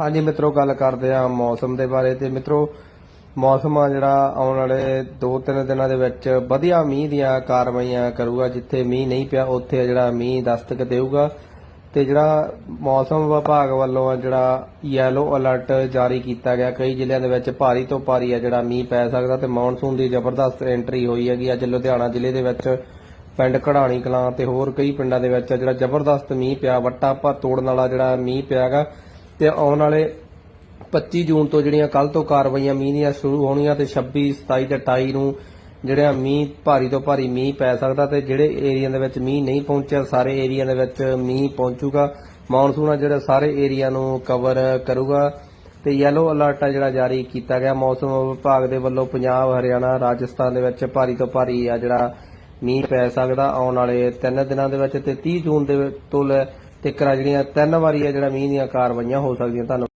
ਹਾਂਜੀ ਮਿੱਤਰੋ, ਗੱਲ ਕਰਦੇ ਆ ਮੌਸਮ ਦੇ ਬਾਰੇ ਤੇ ਮਿੱਤਰੋ, ਮੌਸਮ ਆ ਜਿਹੜਾ ਆਉਣ ਵਾਲੇ 2-3 ਦਿਨਾਂ ਦੇ ਵਿੱਚ ਵਧੀਆ ਮੀਂਹ ਦੀਆਂ ਕਾਰਵਾਈਆਂ ਕਰੂਗਾ, ਜਿੱਥੇ ਮੀਂਹ ਨਹੀਂ ਪਿਆ, ਉੱਥੇ ਜਿਹੜਾ ਮੀਂਹ ਦਸਤਕ ਦੇਊਗਾ। ਤੇ ਜਿਹੜਾ ਮੌਸਮ ਵਿਭਾਗ ਵੱਲੋਂ ਆ ਜਿਹੜਾ ਯੈਲੋ ਅਲਰਟ ਜਾਰੀ ਕੀਤਾ ਗਿਆ, ਕਈ ਜ਼ਿਲ੍ਹਿਆਂ ਦੇ ਵਿੱਚ ਭਾਰੀ ਤੋਂ ਭਾਰੀ ਆ ਜਿਹੜਾ ਮੀਂਹ ਪੈ ਸਕਦਾ ਤੇ ਮੌਨਸੂਨ ਦੀ ਜ਼ਬਰਦਸਤ ਐਂਟਰੀ ਹੋਈ ਹੈਗੀ ਅੱਜ ਲੁਧਿਆਣਾ ਜ਼ਿਲ੍ਹੇ ਦੇ ਵਿੱਚ, ਪਿੰਡ ਕਢਾਣੀ ਕਲਾਂ ਤੇ ਹੋਰ ਕਈ ਪਿੰਡਾਂ ਦੇ ਵਿੱਚ ਜਿਹੜਾ ਜ਼ਬਰਦਸਤ ਮੀਂਹ ਪਿਆ ਵੱਟਾ ਭਾ ਤੋੜਨ ਵਾਲਾ ਜਿਹੜਾ ਮੀਂਹ ਪਿਆਗਾ ਤੇ ਆਉਣ ਵਾਲੇ 25 ਜੂਨ ਤੋਂ ਜਿਹੜੀਆਂ ਕੱਲ ਤੋਂ ਕਾਰਵਾਈਆਂ ਮੀਂਹ ਦੀਆਂ ਸ਼ੁਰੂ ਹੋਣੀਆਂ ਤੇ 26 27 ਤੇ 28 ਨੂੰ ਜਿਹੜਾ ਮੀਂਹ, ਭਾਰੀ ਤੋਂ ਭਾਰੀ ਮੀਂਹ ਪੈ ਸਕਦਾ ਤੇ ਜਿਹੜੇ ਏਰੀਆ ਦੇ ਵਿੱਚ ਮੀਂਹ ਨਹੀਂ ਪਹੁੰਚਿਆ, ਸਾਰੇ ਏਰੀਆ ਦੇ ਵਿੱਚ ਮੀਂਹ ਪਹੁੰਚੂਗਾ। ਮੌਨਸੂਨ ਆ ਜਿਹੜਾ ਸਾਰੇ ਏਰੀਆ ਨੂੰ ਕਵਰ ਕਰੂਗਾ ਤੇ ਯੈਲੋ ਅਲਰਟ ਆ ਜਿਹੜਾ ਜਾਰੀ ਕੀਤਾ ਗਿਆ। ਮੌਸਮ ਵਿਭਾਗ ਦੇ ਵੱਲੋਂ ਪੰਜਾਬ, ਹਰਿਆਣਾ, ਰਾਜਸਥਾਨ ਦੇ ਵਿੱਚ ਭਾਰੀ ਤੋਂ ਭਾਰੀ ਆ ਜਿਹੜਾ ਮੀਂਹ ਪੈ ਸਕਦਾ ਆਉਣ ਵਾਲੇ 3 ਦਿਨਾਂ ਦੇ ਵਿੱਚ ਤੇ 30 ਜੂਨ ਦੇ ਤੋਂ ਤੋਂ ਲੈ ਜਿਹੜੀਆਂ ਤਿੰਨ ਵਾਰੀ ਆ ਜਿਹੜਾ ਮੀਂਹ ਦੀਆਂ ਕਾਰਵਾਈਆਂ ਹੋ ਸਕਦੀਆਂ ਧੰਨਵਾਦ